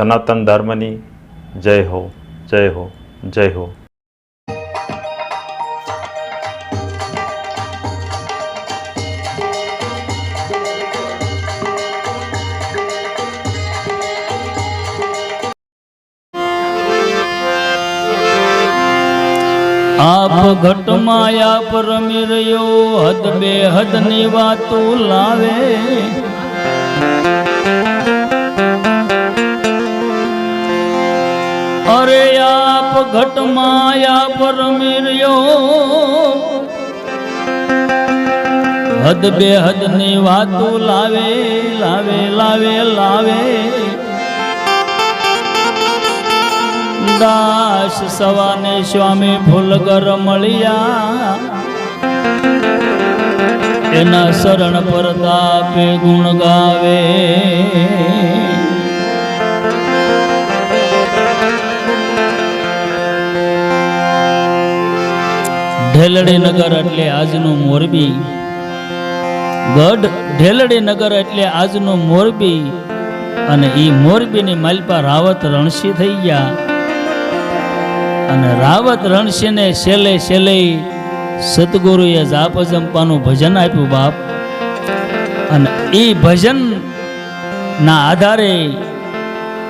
સનાતન ધર્મની જય હો જય હો જય હો. આપ માયા પર રહ્યો હદ બે હદની વાતો લાવે. અરે આપ ઘટ માયા પર રહ્યો હદ બે હદની વાતો લાવે લાવે લાવે લાવે. દાસ સવાને સ્વામી ફૂલગર મળ્યા. એના શરણ પ્રતાપે ગુણ ગાવે. ઢેલડી નગર એટલે આજનું મોરબી. ગઢ ઢેલડી નગર એટલે આજનું મોરબી. અને ઈ મોરબીની માલપા રાવત રણસી થઈ ગયા. અને રાવત રણસીને છેલ્લે છેલ્લે સદગુરુએ જાપ જંપાનું ભજન આપ્યું બાપ. અને એ ભજન ના આધારે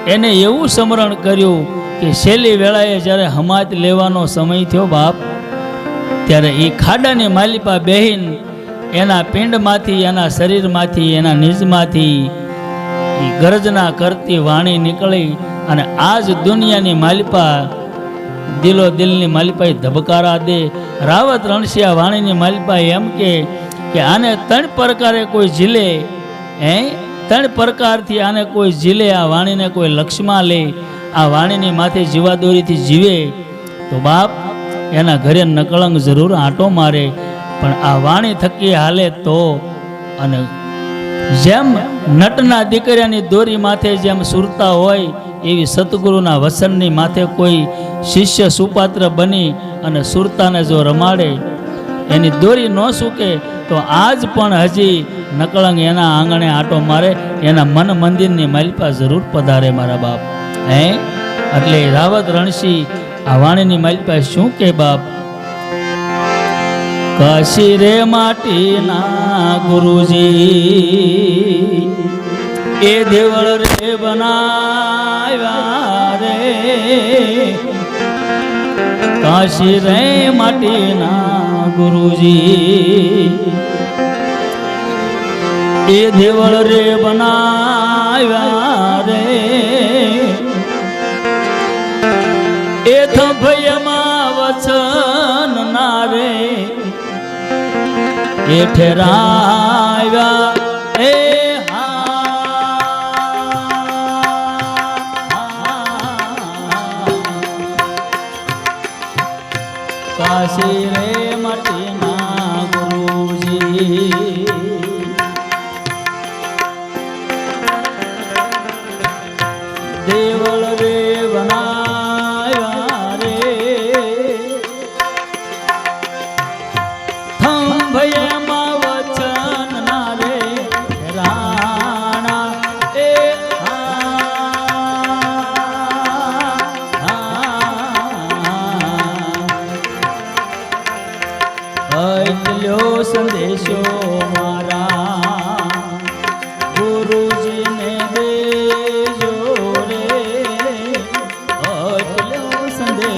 એને એવું સ્મરણ કર્યું કે છેલ્લી વેળાએ જ્યારે હમાત લેવાનો સમય થયો બાપ ત્યારે એ ખાડાની માલિપા બહેન એના પિંડમાંથી, એના શરીરમાંથી, એના નિજમાંથી એ ગરજના કરતી વાણી નીકળી અને આજ દુનિયાની માલિપા દિલો દિલની માલિપાએ ધબકારા દે. રાવત રણસિયા વાણીની માલિપાએ એમ કે કે આને ત્રણ પ્રકારે કોઈ ઝીલે, હે? ત્રણ પ્રકારથી આને કોઈ ઝીલે, આ વાણીને કોઈ લક્ષમાં લે. આ વાણીની માથે જીવાદોરીથી જીવે. તો બાપ એના ઘરે નકળંગ જરૂર આંટો મારે. પણ આ વાણી થકી હાલે તો અને જેમ નટના દીકરાની દોરી માથે જેમ સુરતા હોય, એવી સદગુરુના વસનની માથે કોઈ શિષ્ય સુપાત્ર બની અને સુરતાને જો રમાડે, એની દોરી ન સૂકે, તો આજ પણ હજી નકળંગ એના આંગણે આટો મારે, એના મન મંદિરની માલિપા જરૂર પધારે મારા બાપ. હે? એટલે રાવત રણસી આ વાણીની માલિપા શું કે બાપ કાશી રે માટીના ગુરુજી એ દેવળ રે બનાવ્યા રે કાશી રે માટીના ગુરુજી એ દેવળ રે બનાવ્યા એ ઠેરાવ્યા એ કાશી રે મટીના ગુરુજી.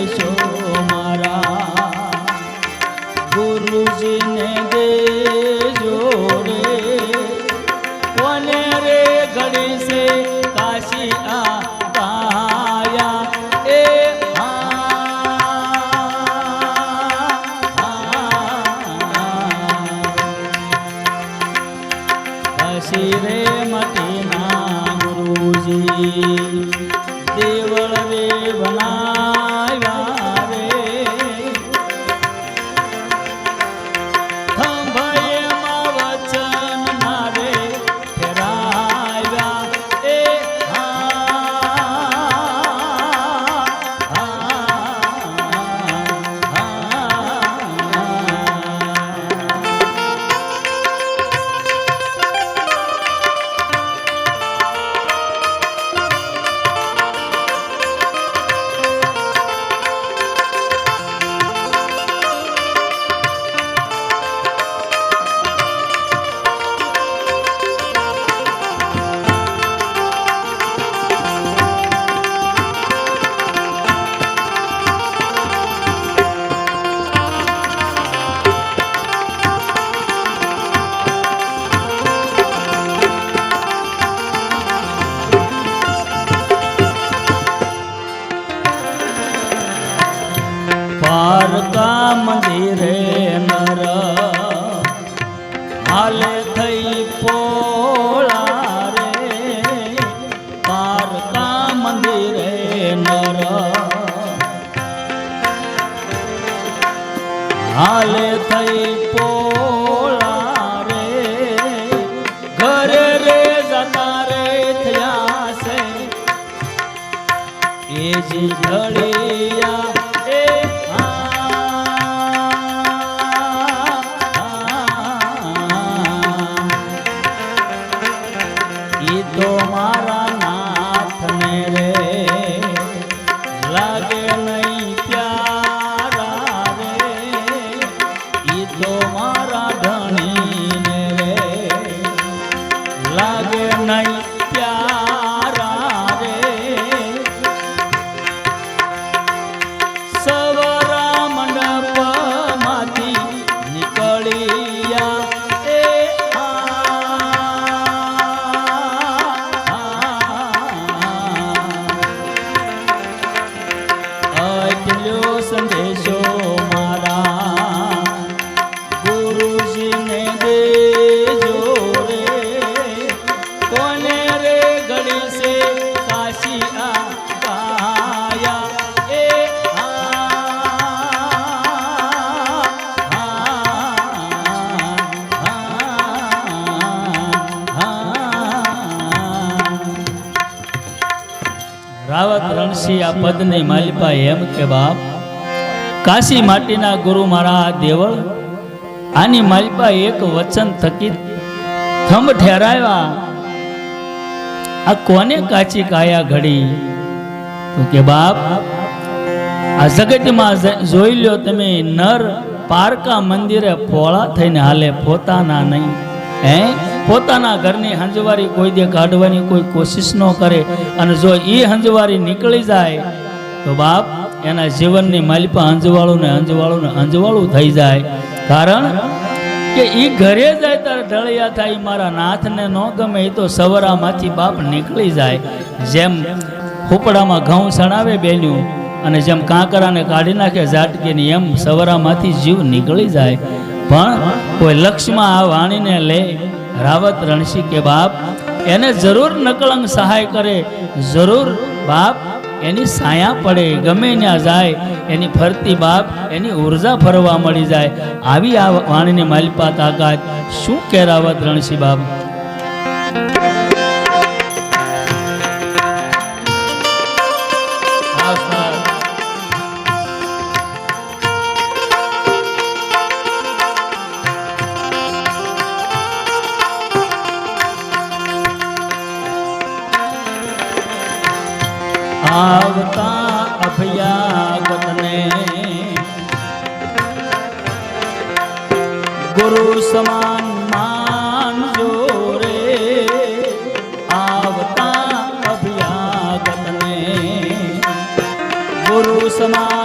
સંદેશો અટલ્યો સંદેશો. પદની માલિપા એમ કે બાપ, કાશી માટીના ગુરુ મારા દેવળ, આની માલિપા એક વચન થકી થંભ ઠેરાવ્યા. આ કોને કાચી કાયા ઘડી? તો કે બાપ, આ જગતમાં જોઈ લ્યો તમે નર પારકા મંદિરે પોળા થઈને હાલે પોતાના નહીં. હે? પોતાના ઘરની હંજવારી કોઈ દે કાઢવાની કોઈ કોશિશ ન કરે. અને જો એ હંજવારી નીકળી જાય, તો બાપ એના જીવનની માલિપા હંજવાળું ને હંજવાળું ને હંજવાળું થઈ જાય. કારણ કે એ ઘરે જાય ત્યારે ઢળિયા થાય મારા નાથને ન ગમે એ તો સવરામાંથી બાપ નીકળી જાય. જેમ હુપડામાં ઘઉં સણાવે બેન્યું અને જેમ કાંકરાને કાઢી નાખે ઝાટકીની, એમ સવરામાંથી જીવ નીકળી જાય. પણ કોઈ લક્ષ્યમાં આ વાણીને લે, રાવત રણસી કે બાપ, એને જરૂર નકળંગ સહાય કરે, જરૂર બાપ એની સાયા પડે, ગમે ત્યાં જાય, એની ફરતી બાપ એની ઊર્જા ફરવા મળી જાય. આવી આ વાણીની માલિપા તાકાત. શું કે રાવત રણસી બાપ? ગુરુ સમાન માનજો રે આવતા અભ્યાગતને. ગુરુ સમાન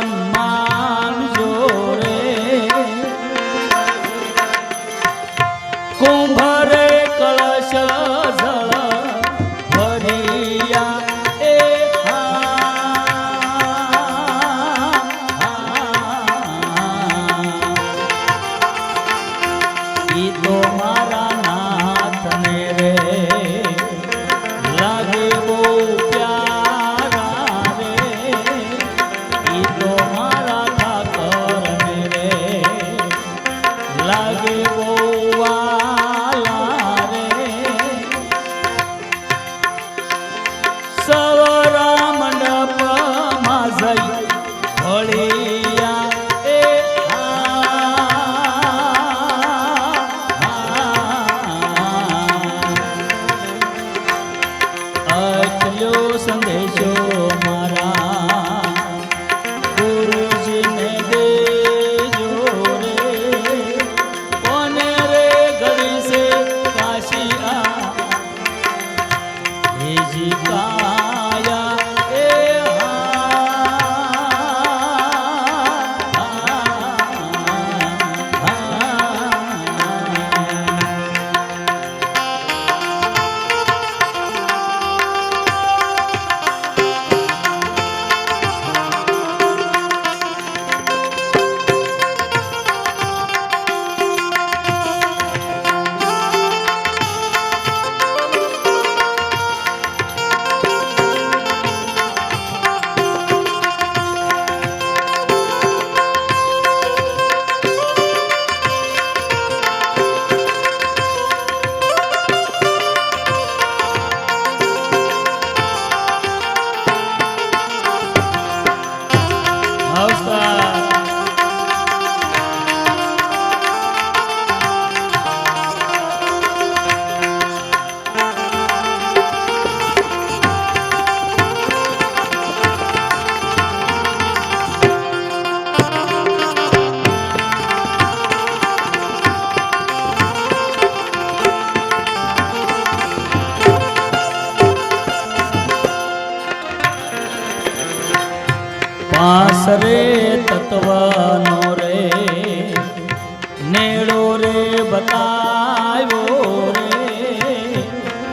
બતાવ્યો રે.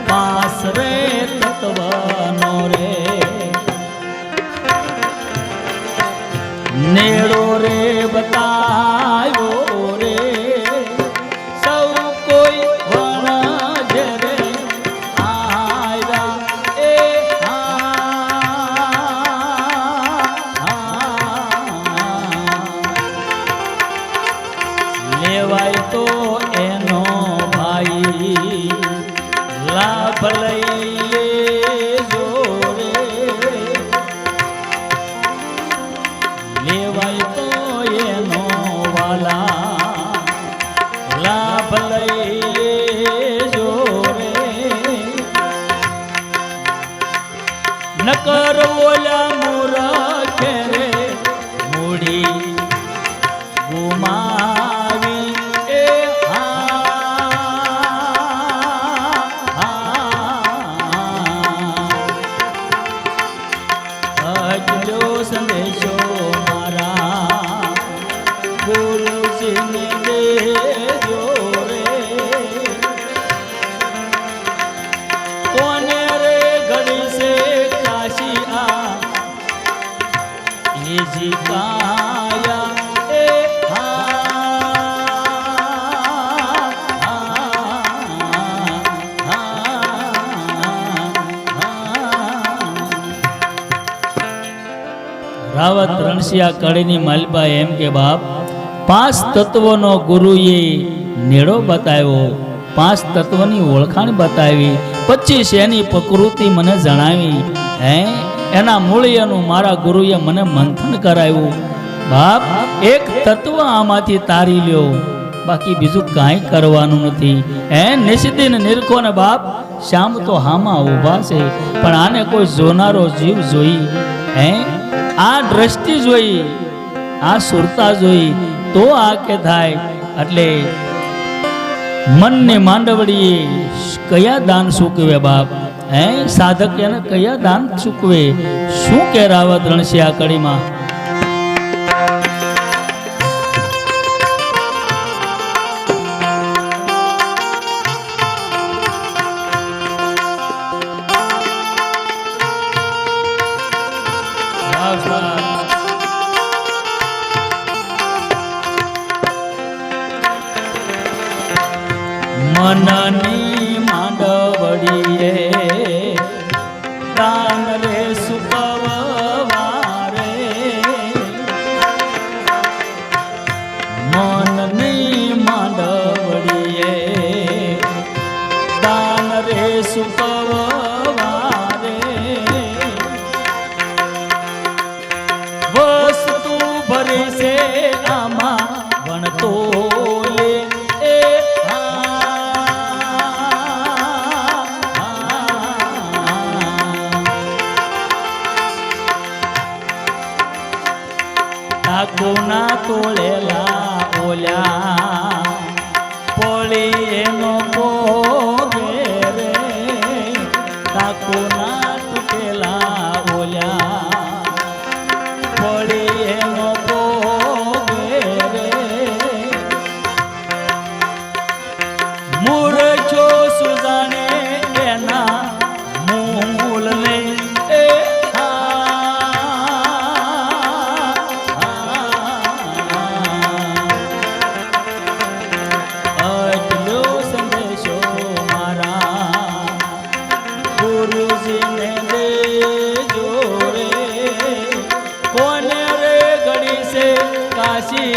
પાસ રે તત્વનો રે. નેડો રે બતાવ્યો રાવત રણસિયા કળીની માલબા એમ કે, બાપ, પાંચ તત્વોનો ગુરુએ નેડો બતાવ્યો. પાંચ તત્વની ઓળખાણ બતાવી. પચીસ એની પ્રકૃતિ મને જણાવી. હે? એના મૂળિયાનું મારા ગુરુએ મને મંથન કરાવ્યું. બાપ, એક તત્વ આમાંથી તારી લ્યો. બાકી બીજું કાંઈ કરવાનું નથી. હે નિશિદિન નિરખો ને બાપ, શ્યામ તો હામાં ઊભા છે, પણ આને કોઈ જોનારો જીવ જોઈ. હે, આ દ્રષ્ટિ જોઈ, આ સુરતા જોઈ, તો આ કે થાય. એટલે મનને માંડવડીએ કયા દાન સૂકવે બાપ? હે સાધક એને કયા દાન ચૂકવે શું કે રાવત રણશે આ કડીમાં. મનની માંડવડીએ દાન રે તોળેલા કાશી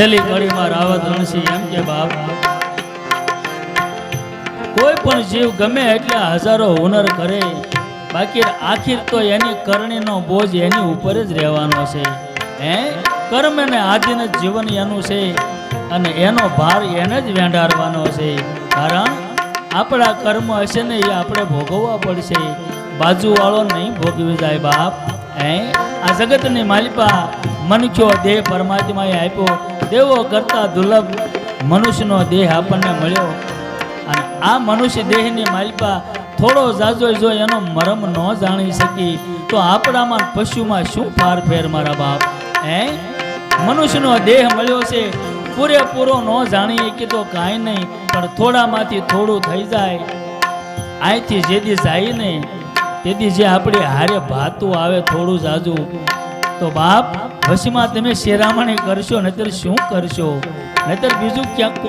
છેલ્લી ઘડીમાં રાવત રણસી એમ કે બાપ, કોઈ પણ જીવ ગમે એટલે હજારો હુનર કરે, બાકી આખીર તો એની કરણીનો બોજ એની ઉપર જ રહેવાનો છે. હે? કર્મ અને આધીન જીવન એનું છે અને એનો ભાર એને જ વેંડારવાનો છે. કારણ આપણા કર્મ હશે ને એ આપણે ભોગવવા પડશે. બાજુવાળો નહીં ભોગવી જાય બાપ. હે? આ જગતની માલિપા મનુષ્યો દેહ પરમાત્માએ આપ્યો. દેવો કરતા દુર્લભ મનુષ્યનો દેહ આપણને મળ્યો. અને આ મનુષ્ય દેહની માલિકા થોડો જાજો જો એનો મરમ ન જાણી શકી, તો આપણામાં પશુમાં શું ફાર ફેર મારા બાપ? હે? મનુષ્યનો દેહ મળ્યો છે, પૂરેપૂરો ન જાણીએ કે તો કાંઈ નહીં, પણ થોડામાંથી થોડું થઈ જાય. અહીંથી જેદી જાય નહીં તેથી જે આપણી હારે ભાતું આવે, થોડું જાજુ. તો બાપ હસીમાં તમે શેરામણી કરશો નહીતર શું કરશો? નહીતર બીજું ક્યાંક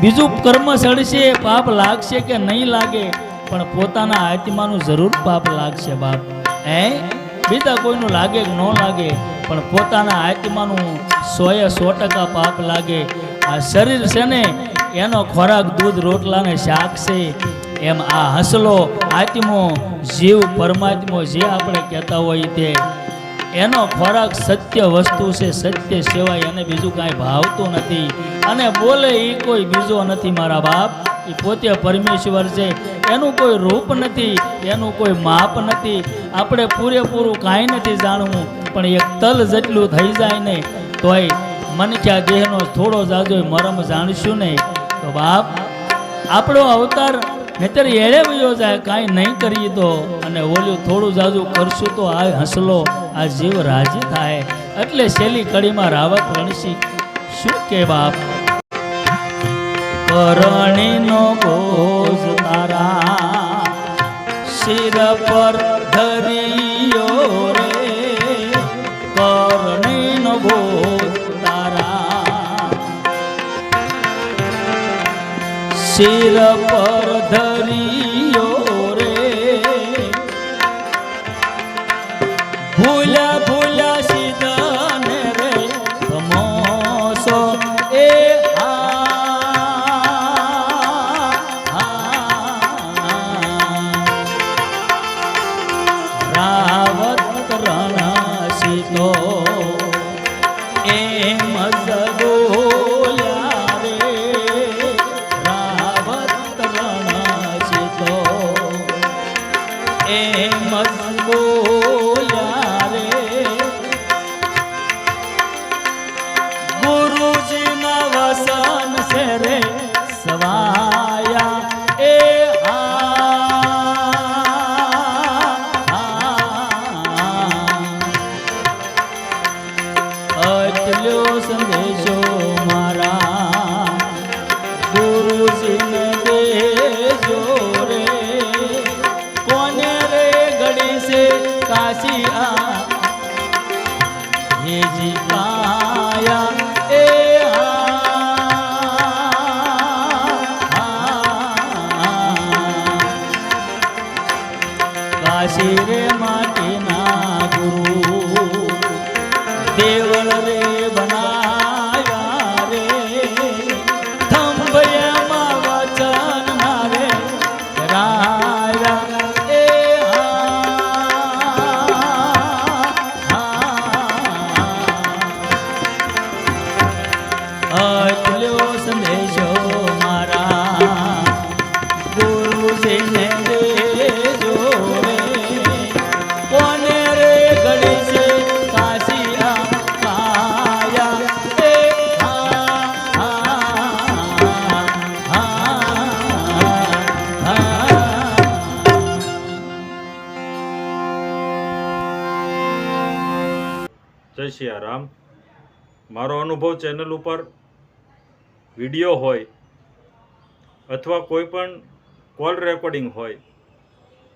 બીજું કર્મ સડશે પાપ લાગશે કે નહીં લાગે? પણ પોતાના આત્માનું જરૂર પાપ લાગશે બાપ. હે? બીજા કોઈનું લાગે કે ન લાગે, પણ પોતાના આત્માનું સોએ સો ટકા પાપ લાગે. આ શરીર છે ને, એનો ખોરાક, દૂધ, રોટલા ને શાક છે. એમ આ હસલો આત્મો, જીવ પરમાત્મો જે આપણે કહેતા હોય તે એનો ખોરાક સત્ય વસ્તુ છે, સત્ય સિવાય એને બીજું કાંઈ ભાવતું નથી. અને બોલે એ કોઈ બીજો નથી મારા બાપ. એ પોતે પરમેશ્વર છે. એનું કોઈ રૂપ નથી, એનું કોઈ માપ નથી. આપણે પૂરેપૂરું કાંઈ નથી જાણવું, પણ એક તલ જેટલું થઈ જાય ને, તોય મનખ્યા દેહનો થોડો જાજો મરમ જાણશું ને. તો બાપ, આપણો અવતાર નહીતર એળે વયો જાય કાંઈ નહીં કરીએ તો. અને ઓલું થોડું જાજુ કરશું તો આ હસલો, આ જીવ રાજી થાય. એટલે છેલ્લી કડીમાં રાવત રણસી, શું કે બાપ? કરણીનો બોજ તારા શિર પર ધરિયો રે. કરણીનો બોજ શિર પર ધરિયો જય સિયારામ મારો અનુભવ ચેનલ ઉપર વીડિયો હોય અથવા કોઈ પણ કોલ રેકોર્ડિંગ હોય,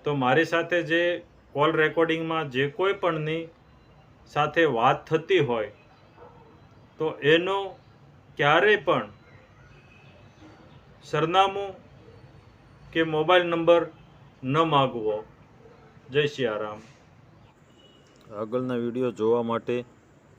તો મારી સાથે જે કોલ રેકોર્ડિંગમાં જે કોઈ પણની સાથે વાત થતી હોય, તો એનો ક્યારેય પણ સરનામું કે મોબાઈલ નંબર ન માગવો. જય સિયારામ આગળના વીડિયો જોવા માટે